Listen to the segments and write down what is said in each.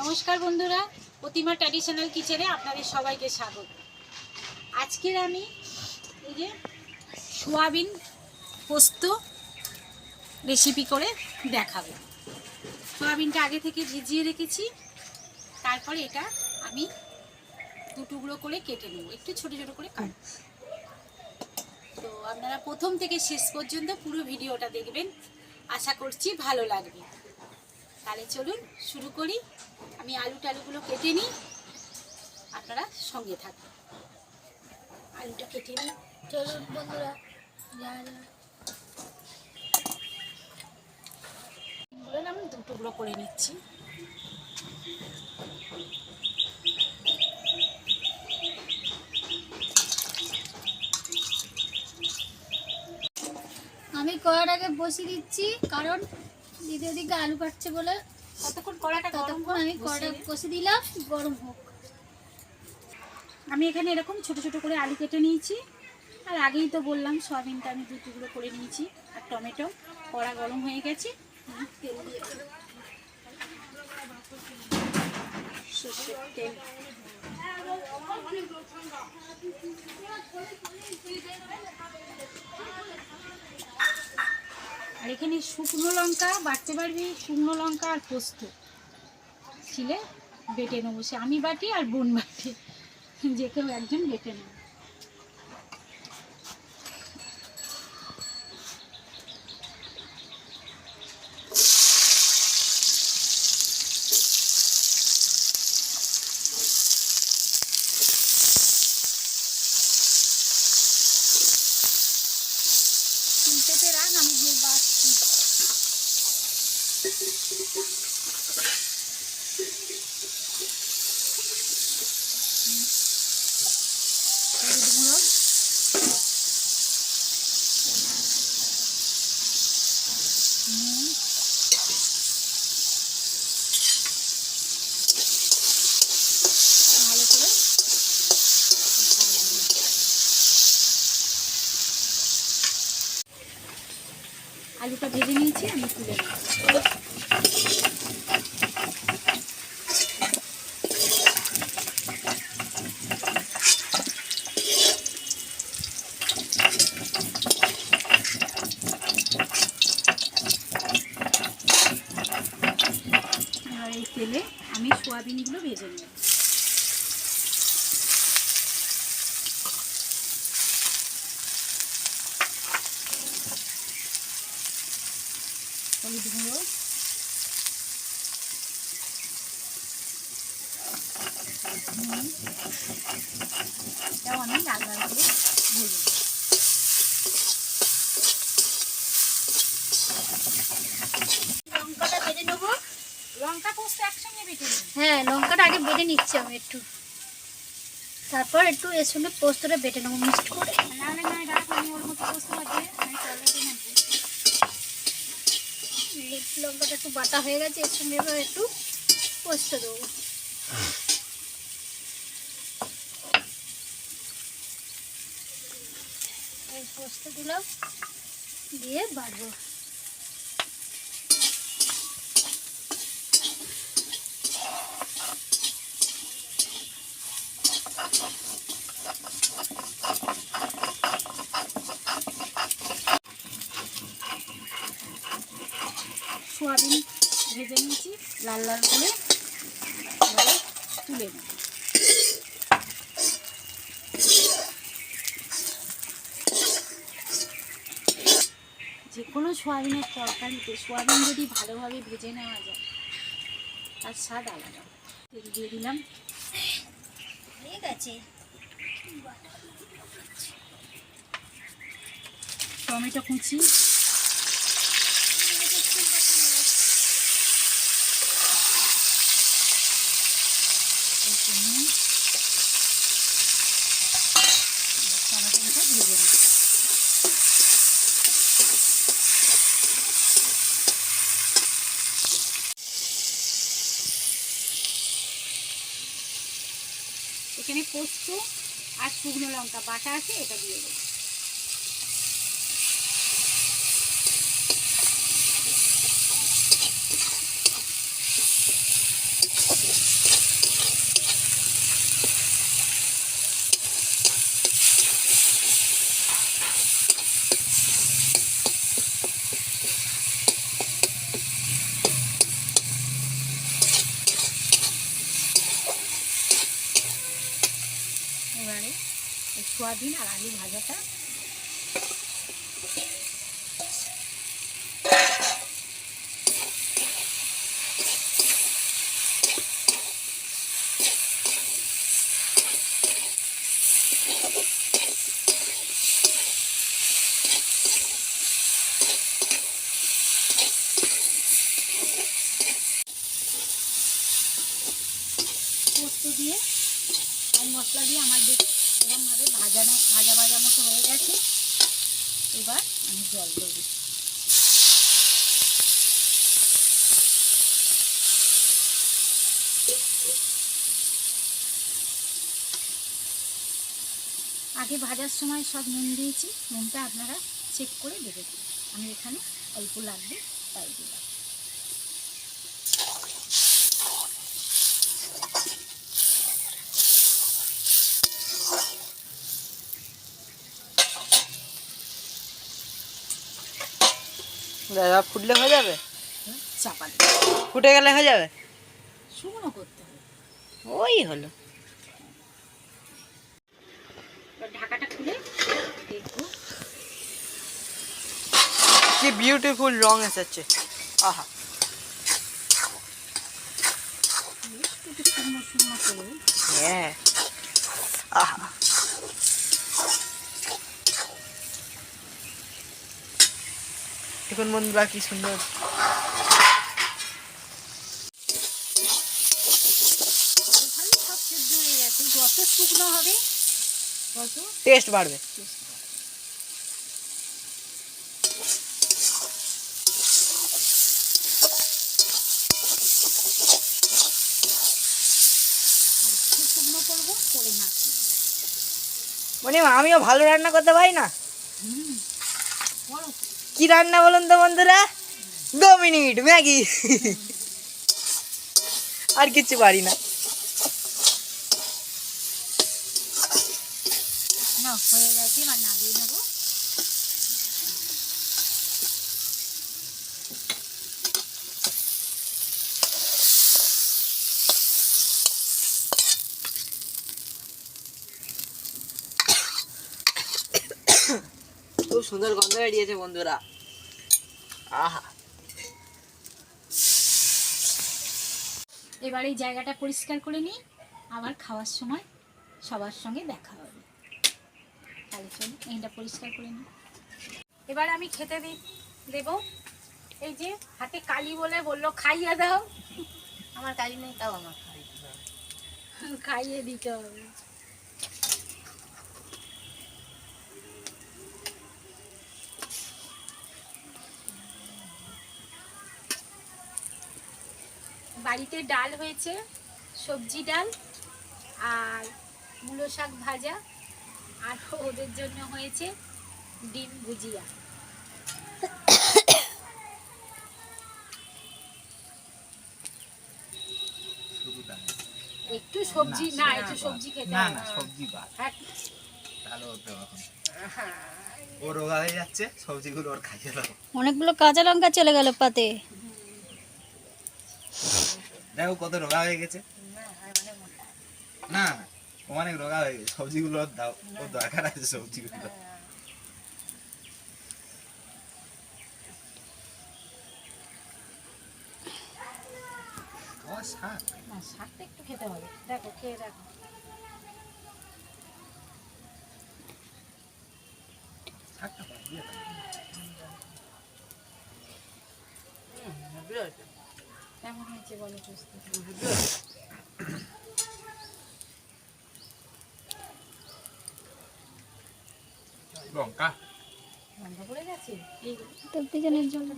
নমস্কার বন্ধুরা, প্রতিমা ট্র্যাডিশনাল কিচেনে আপনাদের সবাইকে স্বাগত। আজকের আমি এই যে সোয়াবিন পোস্ত রেসিপি করে দেখাবো। সোয়াবিনটা আগে থেকে ভিজিয়ে রেখেছি, তারপরে এটা আমি দু টুকরো করে কেটে নেব, একটু ছোট ছোট করে কাট তো আপনারা প্রথম থেকে শেষ পর্যন্ত পুরো ভিডিওটা দেখবেন, আশা করছি ভালো লাগবে। তাহলে চলুন শুরু করি। আমি আলু টালুগুলো কেটে নিই। আপনারা সঙ্গে থাকুন। আলুটা কেটে নিই। চলুন বন্ধুরা আমি দু টুকরো করে নিচ্ছি। আমি কড়াটাকে বসিয়ে দিচ্ছি, কারণ দ্বিতীয় দিকে আলু কাটছে বলে কতক্ষণ কড়াটা গরম ততক্ষণ আমি কড়া বসিয়ে দিলাম গরম হোক। আমি এখানে এরকম ছোট ছোট করে আলু কেটে নিয়েছি। আর আগেই তো বললাম সয়াবিনটা আমি দু টুকরো করে নিয়েছি আর টমেটো কড়া গরম হয়ে গেছে। তেল দিয়ে সর্ষের তেল। আর এখানে শুকনো লঙ্কা বাড়তে পারবি শুকনো লঙ্কা আর পোস্ত। ছিলে বেটে নেব সে, আমি বাটি আর বোন বাটি। যে কেউ একজন বেটে নেবে। すごい。আলুটা ভেজে নিয়েছি আমি তুলে তেলে আমি সোয়াবিনগুলো ভেজে নেব। হলুদ গুঁড়ো আমি লাল লাল করে ভেজে লঙ্কাটা বেটে নেব লঙ্কা পোস্ত একসঙ্গে বেটে হ্যাঁ লঙ্কাটা আগে বেটে নিচ্ছি আমি একটু। তারপর একটু এর সঙ্গে পোস্তটা বেটে নেব, মিক্সড করে। না না না এটা আমি ওর মতো পোস্ত বাজে আমি লঙ্কাটা একটু বাটা হয়ে গেছে, এর সঙ্গে এবার একটু পোস্ত দেবো। পোস্ত দিলাম দিয়ে বাড়বো সোয়াবিন ভেজে নিয়েছি লাল লাল করে তুলে নেব। যে কোনো সোয়াবিনের তরকারিতে সোয়াবিন যদি ভালোভাবে ভেজে নেওয়া যায় তার স্বাদ আলাদা। তেল দিয়ে দিলাম। হয়ে গেছে। টমেটো কুচি এখানে পোস্ত আর শুকনো লঙ্কা বাটা আছে এটা দিয়ে দেবো। সোয়াবিন আর আলু ভাজাটা পোস্ত দিয়ে আর মশলা দিয়ে আমার বেশ এরকমভাবে ভাজানো ভাজা ভাজা মতো হয়ে গেছে। এবার আমি জল দেবো। আগে ভাজার সময় সব নুন দিয়েছি। নুনটা আপনারা চেক করে দেবেন আমি এখানে অল্প লাগবে তাই দিলাম। দাদা ফুটলে হয়ে যাবে? হুম, চাপা দেবো ফুটে গেলে হয়ে যাবে? শুকনো করতে হবে। ওই হলো। এবার ঢাকাটা খুলে দেখব। কি বিউটিফুল রং এসেছে। আহা। একটু শুকনো শুকনো করে হ্যাঁ। আহা। দেখুন বন্ধুরা কি সুন্দর। শুকনো হবে টেস্ট বাড়বে। মানে আমিও ভালো রান্না করতে পারি না? কি রান্না বলুন তো বন্ধুরা? দু মিনিট, ম্যাগি। আর কিছু পারি না। হয়ে গেছে, এবার নামিয়ে নেব। খুব সুন্দর গন্ধ বেরিয়েছে বন্ধুরা। আহা। এবার এই জায়গাটা পরিষ্কার করে নিই। আবার খাওয়ার সময় সবার সঙ্গে দেখা হবে। তাহলে চলুন এইটা পরিষ্কার করে নিই। এবার আমি খেতে দিই দেব। এই যে হাতে কালি বলে বলল খাইয়ে দাও। আমার কাজ নেই তাও আমার খাইয়ে দিতে হবে। বাড়িতে ডাল হয়েছে সবজি ডাল আর মূলো শাক ভাজা আর ওদের জন্য হয়েছে ডিম ভুজিয়া। একটু সবজি না একটু সবজি খেতে না না সবজি বাদ। হ্যাঁ, এখন ও রোগা হয়ে যাচ্ছে সবজিগুলো ওর খাইয়ে দাও। অনেকগুলো কাঁচা লঙ্কা চলে গেল পাতে। দেখো কত রোগা হয়ে গেছে। না অনেক রোগা হয়ে গেছে সবজিগুলো দাও ওর দরকার আছে সবজিগুলো। ও শাক। না শাকটা একটু খেতে হবে। দেখো খেয়ে দেখো। শাকটা বাদ দিয়ে দাও। কেমন হয়েছে বলো প্রস্তুত লঙ্কা। বন্ধ করে গেছে? এই তো পিছনের জন্য।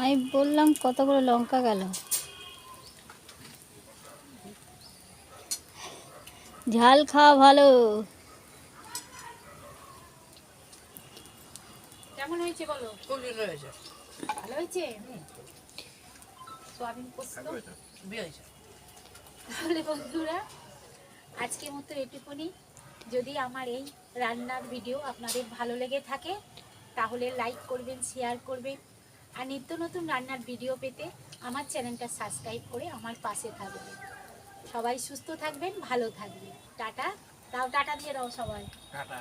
আমি বললাম কতগুলো লঙ্কা গেল। ঝাল খাওয়া ভালো কেমন হয়েছে বলো? খুব সুন্দর হয়েছে। ভালো হয়েছে? সোয়াবিন পোস্ত। হয়েছে। তাহলে বন্ধুরা আজকের মতো এটুকুনি। যদি আমার এই রান্নার ভিডিও আপনাদের ভালো লেগে থাকে তাহলে লাইক করবেন শেয়ার করবেন। আর নিত্য নতুন রান্নার ভিডিও পেতে আমার চ্যানেলটা সাবস্ক্রাইব করে আমার পাশে থাকবেন। সবাই সুস্থ থাকবেন ভালো থাকবেন। টাটা। তাও টাটা দিয়ে দাও সবাই। টাটা।